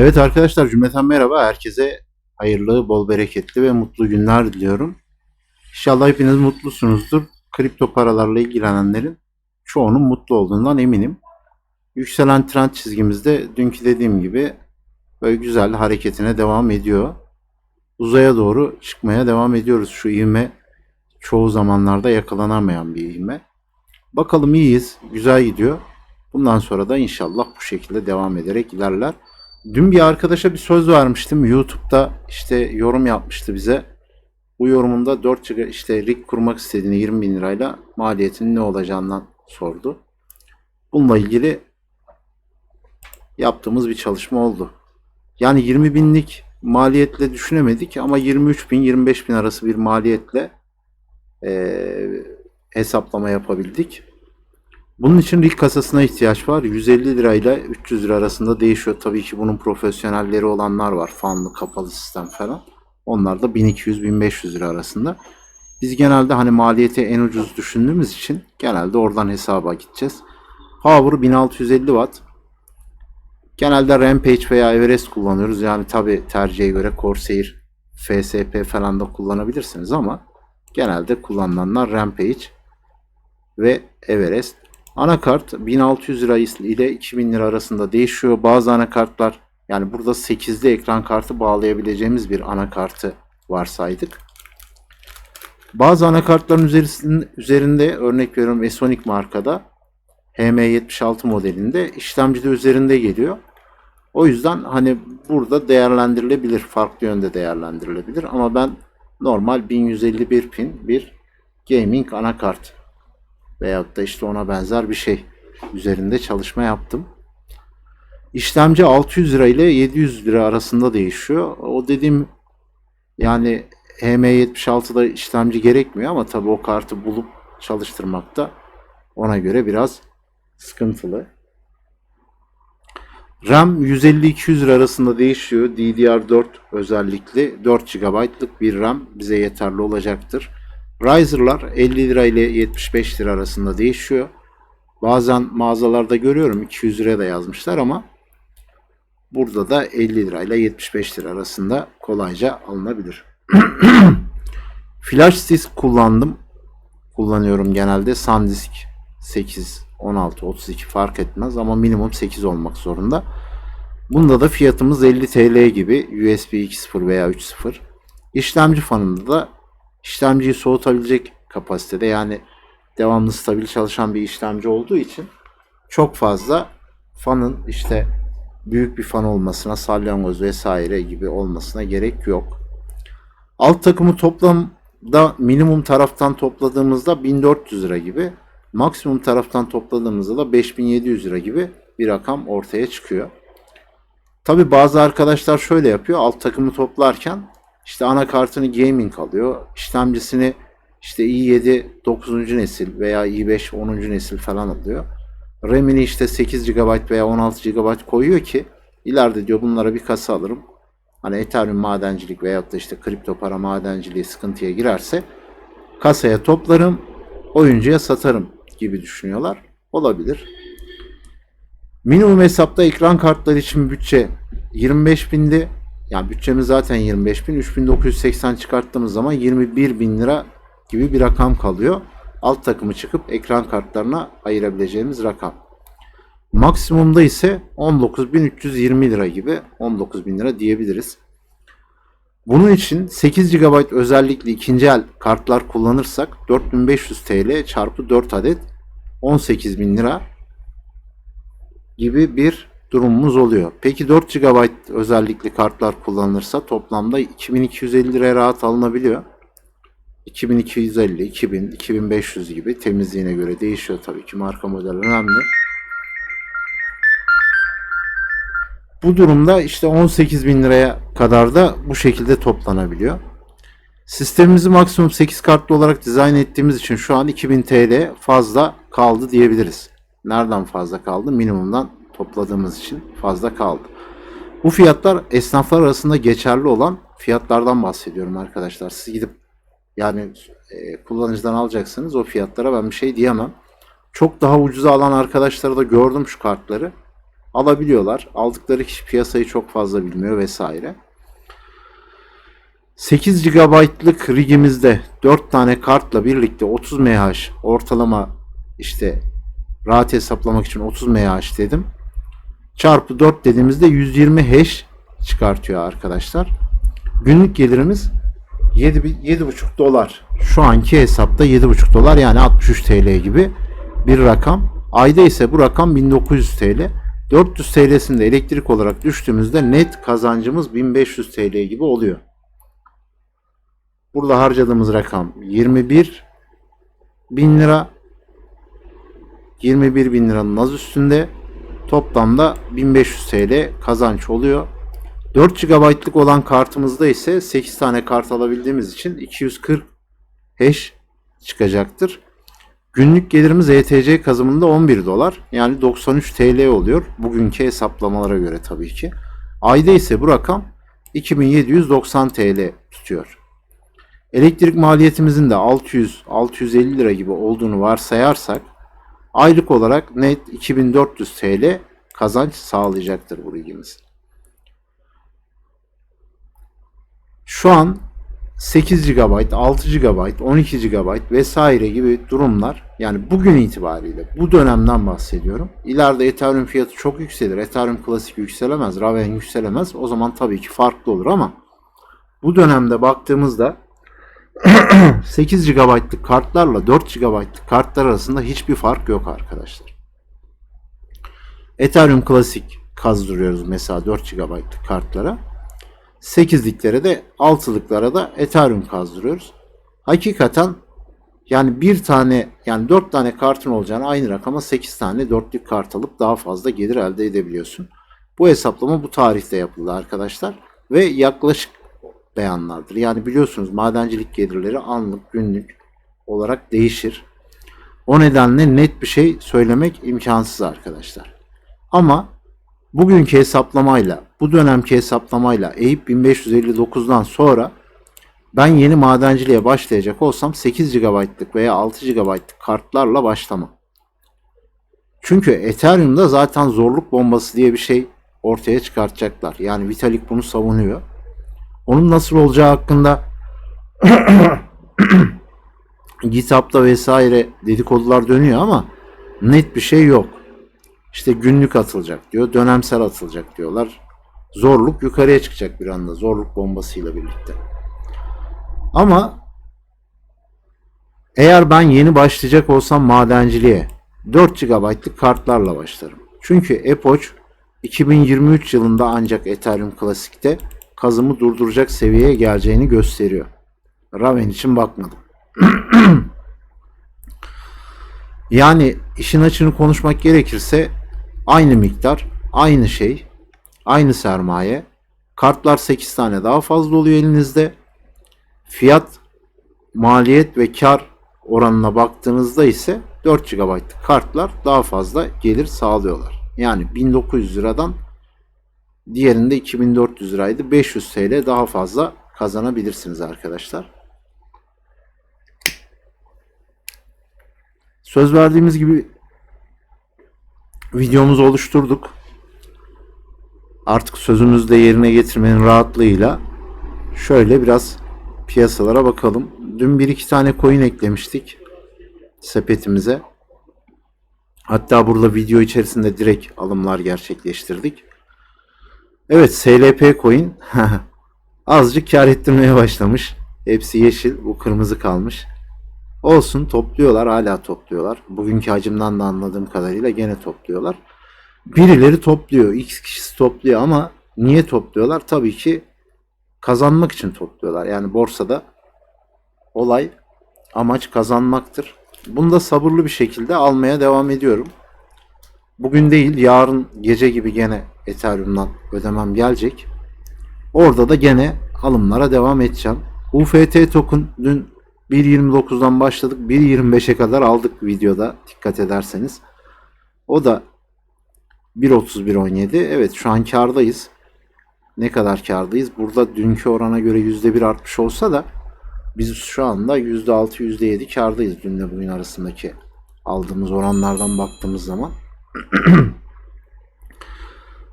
Evet arkadaşlar cümleten merhaba. Herkese hayırlı, bol bereketli ve mutlu günler diliyorum. İnşallah hepiniz mutlusunuzdur. Kripto paralarla ilgilenenlerin çoğunun mutlu olduğundan eminim. Yükselen trend çizgimizde dünkü dediğim gibi böyle güzel hareketine devam ediyor. Uzaya doğru çıkmaya devam ediyoruz. Şu ivme çoğu zamanlarda yakalanamayan bir ivme. Bakalım iyiyiz, güzel gidiyor. Bundan sonra da inşallah bu şekilde devam ederek ilerler. Dün bir arkadaşa bir söz vermiştim. YouTube'da işte yorum yapmıştı bize. Bu yorumunda 4 GB işte rig kurmak istediğini 20 bin lirayla maliyetinin ne olacağından sordu. Bununla ilgili yaptığımız bir çalışma oldu. Yani 20 binlik maliyetle düşünemedik ama 23 bin 25 bin arası bir maliyetle eee, hesaplama yapabildik. Bunun için rig kasasına ihtiyaç var. 150 lirayla 300 lira arasında değişiyor. Tabii ki bunun profesyonelleri olanlar var. Fanlı, kapalı sistem falan. Onlar da 1200-1500 lira arasında. Biz genelde hani maliyeti en ucuz düşündüğümüz için genelde oradan hesaba gideceğiz. Power 1650 watt. Genelde Rampage veya Everest kullanıyoruz. Yani tabi tercihe göre Corsair, FSP falan da kullanabilirsiniz ama genelde kullanılanlar Rampage ve Everest. Anakart 1600 lira ile 2000 lira arasında değişiyor. Bazı anakartlar yani burada 8'li ekran kartı bağlayabileceğimiz bir anakartı varsaydık. Bazı anakartların üzerinde, örnek veriyorum Esonic markada HM76 modelinde işlemci de üzerinde geliyor. O yüzden hani burada değerlendirilebilir. Farklı yönde değerlendirilebilir. Ama ben normal 1151 pin bir gaming anakart veyahut da işte ona benzer bir şey üzerinde çalışma yaptım. İşlemci 600 lira ile 700 lira arasında değişiyor. O dediğim yani HM76'da işlemci gerekmiyor ama tabii o kartı bulup çalıştırmakta ona göre biraz sıkıntılı. RAM 150-200 lira arasında değişiyor. DDR4 özellikle 4 GB'lık bir RAM bize yeterli olacaktır. Riser'lar 50 lira ile 75 lira arasında değişiyor. Bazen mağazalarda görüyorum 200 liraya da yazmışlar ama burada da 50 lira ile 75 lira arasında kolayca alınabilir. Flash disk kullandım. Kullanıyorum genelde. SanDisk 8, 16, 32 fark etmez ama minimum 8 olmak zorunda. Bunda da fiyatımız 50 TL gibi USB 2.0 veya 3.0. İşlemci fanında da işlemciyi soğutabilecek kapasitede yani devamlı stabil çalışan bir işlemci olduğu için çok fazla fanın işte büyük bir fan olmasına, salyangoz vesaire gibi olmasına gerek yok. Alt takımı toplamda minimum taraftan topladığımızda 1400 lira gibi, maksimum taraftan topladığımızda da 5700 lira gibi bir rakam ortaya çıkıyor. Tabi bazı arkadaşlar şöyle yapıyor. Alt takımı toplarken işte anakartını gaming alıyor. işlemcisini işte i7 9. nesil veya i5 10. nesil falan alıyor. RAM'ini işte 8 GB veya 16 GB koyuyor ki ileride diyor bunlara bir kasa alırım. Hani Ethereum madencilik veyahut da işte kripto para madenciliği sıkıntıya girerse kasaya toplarım, oyuncuya satarım gibi düşünüyorlar. Olabilir. Minimum hesapta ekran kartları için bütçe 25 bindi. Yani bütçemiz zaten 25 bin. 3980 çıkarttığımız zaman 21 bin lira gibi bir rakam kalıyor. Alt takımı çıkıp ekran kartlarına ayırabileceğimiz rakam. Maksimumda ise 19.320 lira gibi 19 bin lira diyebiliriz. Bunun için 8 GB özellikli ikinci el kartlar kullanırsak 4500 TL çarpı 4 adet 18 bin lira gibi bir durumumuz oluyor. Peki 4 GB özellikli kartlar kullanılırsa toplamda 2250 liraya rahat alınabiliyor. 2250, 2000, 2500 gibi temizliğine göre değişiyor tabii ki marka model önemli. Bu durumda işte 18 bin liraya kadar da bu şekilde toplanabiliyor. Sistemimizi maksimum 8 kartlı olarak dizayn ettiğimiz için şu an 2000 TL fazla kaldı diyebiliriz. Nereden fazla kaldı? Minimumdan topladığımız için fazla kaldı. Bu fiyatlar esnaflar arasında geçerli olan fiyatlardan bahsediyorum arkadaşlar. Siz gidip yani e, kullanıcıdan alacaksınız o fiyatlara ben bir şey diyemem. Çok daha ucuza alan arkadaşları da gördüm şu kartları. alabiliyorlar. Aldıkları kişi piyasayı çok fazla bilmiyor vesaire. 8 GB'lık rigimizde 4 tane kartla birlikte 30 MH ortalama işte rahat hesaplamak için 30 MH dedim. Çarpı 4 dediğimizde 120 hash çıkartıyor arkadaşlar. Günlük gelirimiz 7 7,5 dolar. Şu anki hesapta 7,5 dolar yani 63 TL gibi bir rakam. Ayda ise bu rakam 1900 TL. 400 TL'sinde elektrik olarak düştüğümüzde net kazancımız 1500 TL gibi oluyor. Burada harcadığımız rakam 21 bin lira. 21 bin liranın az üstünde. Toplamda 1500 TL kazanç oluyor. 4 GB'lık olan kartımızda ise 8 tane kart alabildiğimiz için 240 hash çıkacaktır. Günlük gelirimiz ETC kazımında 11 dolar. Yani 93 TL oluyor. Bugünkü hesaplamalara göre tabii ki. Ayda ise bu rakam 2790 TL tutuyor. Elektrik maliyetimizin de 600-650 lira gibi olduğunu varsayarsak aylık olarak net 2400 TL kazanç sağlayacaktır bu rigimiz. Şu an 8 GB, 6 GB, 12 GB vesaire gibi durumlar yani bugün itibariyle bu dönemden bahsediyorum. İleride Ethereum fiyatı çok yükselir. Ethereum klasik yükselemez, Raven yükselemez. O zaman tabii ki farklı olur ama bu dönemde baktığımızda 8 GB'lık kartlarla 4 GB'lık kartlar arasında hiçbir fark yok arkadaşlar. Ethereum klasik kazdırıyoruz mesela 4 GB'lık kartlara. 8'liklere de 6'lıklara da Ethereum kazdırıyoruz. Hakikaten yani bir tane yani 4 tane kartın olacağını aynı rakama 8 tane 4'lük kart alıp daha fazla gelir elde edebiliyorsun. Bu hesaplama bu tarihte yapıldı arkadaşlar ve yaklaşık beyanlardır. Yani biliyorsunuz madencilik gelirleri anlık günlük olarak değişir. O nedenle net bir şey söylemek imkansız arkadaşlar. Ama bugünkü hesaplamayla, bu dönemki hesaplamayla EYIP 1559'dan sonra ben yeni madenciliğe başlayacak olsam 8 GB'lık veya 6 GB'lık kartlarla başlamam. Çünkü Ethereum'da zaten zorluk bombası diye bir şey ortaya çıkartacaklar. Yani Vitalik bunu savunuyor. Onun nasıl olacağı hakkında GitHub'da vesaire dedikodular dönüyor ama net bir şey yok. İşte günlük atılacak diyor, dönemsel atılacak diyorlar. Zorluk yukarıya çıkacak bir anda zorluk bombasıyla birlikte. Ama eğer ben yeni başlayacak olsam madenciliğe 4 GB'lık kartlarla başlarım. Çünkü Epoch 2023 yılında ancak Ethereum Classic'te kazımı durduracak seviyeye geleceğini gösteriyor. Raven için bakmadım. yani işin açını konuşmak gerekirse aynı miktar, aynı şey, aynı sermaye. Kartlar 8 tane daha fazla oluyor elinizde. Fiyat, maliyet ve kar oranına baktığınızda ise 4 GB'lık kartlar daha fazla gelir sağlıyorlar. Yani 1900 liradan diğerinde 2400 liraydı. 500 TL daha fazla kazanabilirsiniz arkadaşlar. Söz verdiğimiz gibi videomuzu oluşturduk. Artık sözümüzü de yerine getirmenin rahatlığıyla şöyle biraz piyasalara bakalım. Dün bir iki tane coin eklemiştik sepetimize. Hatta burada video içerisinde direkt alımlar gerçekleştirdik. Evet SLP coin azıcık kar ettirmeye başlamış. Hepsi yeşil bu kırmızı kalmış. Olsun topluyorlar hala topluyorlar. Bugünkü hacimden de anladığım kadarıyla gene topluyorlar. Birileri topluyor. X kişisi topluyor ama niye topluyorlar? Tabii ki kazanmak için topluyorlar. Yani borsada olay amaç kazanmaktır. Bunu da sabırlı bir şekilde almaya devam ediyorum. Bugün değil yarın gece gibi gene Ethereum'dan ödemem gelecek. Orada da gene alımlara devam edeceğim. UFT token dün 1.29'dan başladık 1.25'e kadar aldık videoda dikkat ederseniz. O da 1.31.17. Evet şu an kardayız. Ne kadar kardayız? Burada dünkü orana göre %1 artmış olsa da biz şu anda %6 %7 kardayız dünle bugün arasındaki aldığımız oranlardan baktığımız zaman.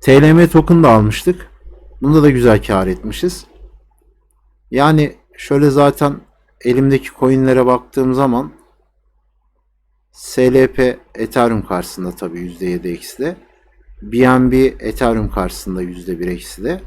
TLM token da almıştık. Bunda da güzel kar etmişiz. Yani şöyle zaten elimdeki coinlere baktığım zaman SLP Ethereum karşısında tabii %7 eksi de. BNB Ethereum karşısında %1 eksi de.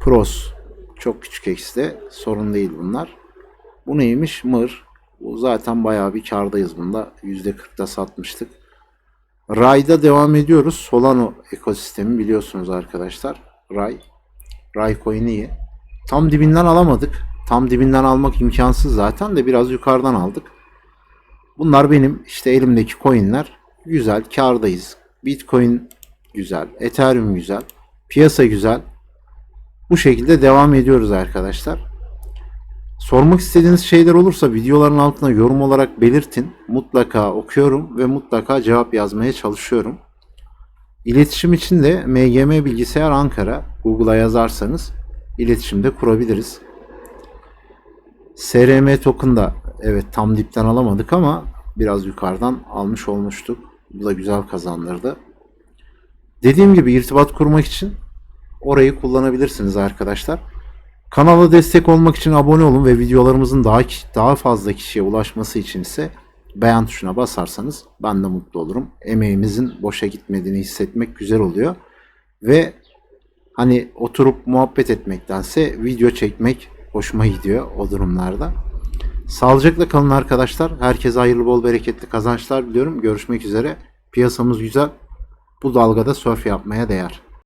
Pros çok küçük eksi de sorun değil bunlar. Bu neymiş? Mır. Zaten bayağı bir kardayız bunda. %40'da satmıştık. Ray'da devam ediyoruz. Solano ekosistemi biliyorsunuz arkadaşlar. Ray. Ray coin'i iyi. Tam dibinden alamadık. Tam dibinden almak imkansız zaten de biraz yukarıdan aldık. Bunlar benim işte elimdeki coin'ler. Güzel, kardayız. Bitcoin güzel, Ethereum güzel, piyasa güzel. Bu şekilde devam ediyoruz arkadaşlar. Sormak istediğiniz şeyler olursa videoların altına yorum olarak belirtin. Mutlaka okuyorum ve mutlaka cevap yazmaya çalışıyorum. İletişim için de MGM Bilgisayar Ankara Google'a yazarsanız iletişimde kurabiliriz. SRM token da evet tam dipten alamadık ama biraz yukarıdan almış olmuştuk. Bu da güzel kazandırdı. Dediğim gibi irtibat kurmak için orayı kullanabilirsiniz arkadaşlar. Kanala destek olmak için abone olun ve videolarımızın daha daha fazla kişiye ulaşması için ise beğen tuşuna basarsanız ben de mutlu olurum. Emeğimizin boşa gitmediğini hissetmek güzel oluyor. Ve hani oturup muhabbet etmektense video çekmek hoşuma gidiyor o durumlarda. Sağlıcakla kalın arkadaşlar. Herkese hayırlı bol bereketli kazançlar diliyorum. Görüşmek üzere. Piyasamız güzel. Bu dalgada surf yapmaya değer.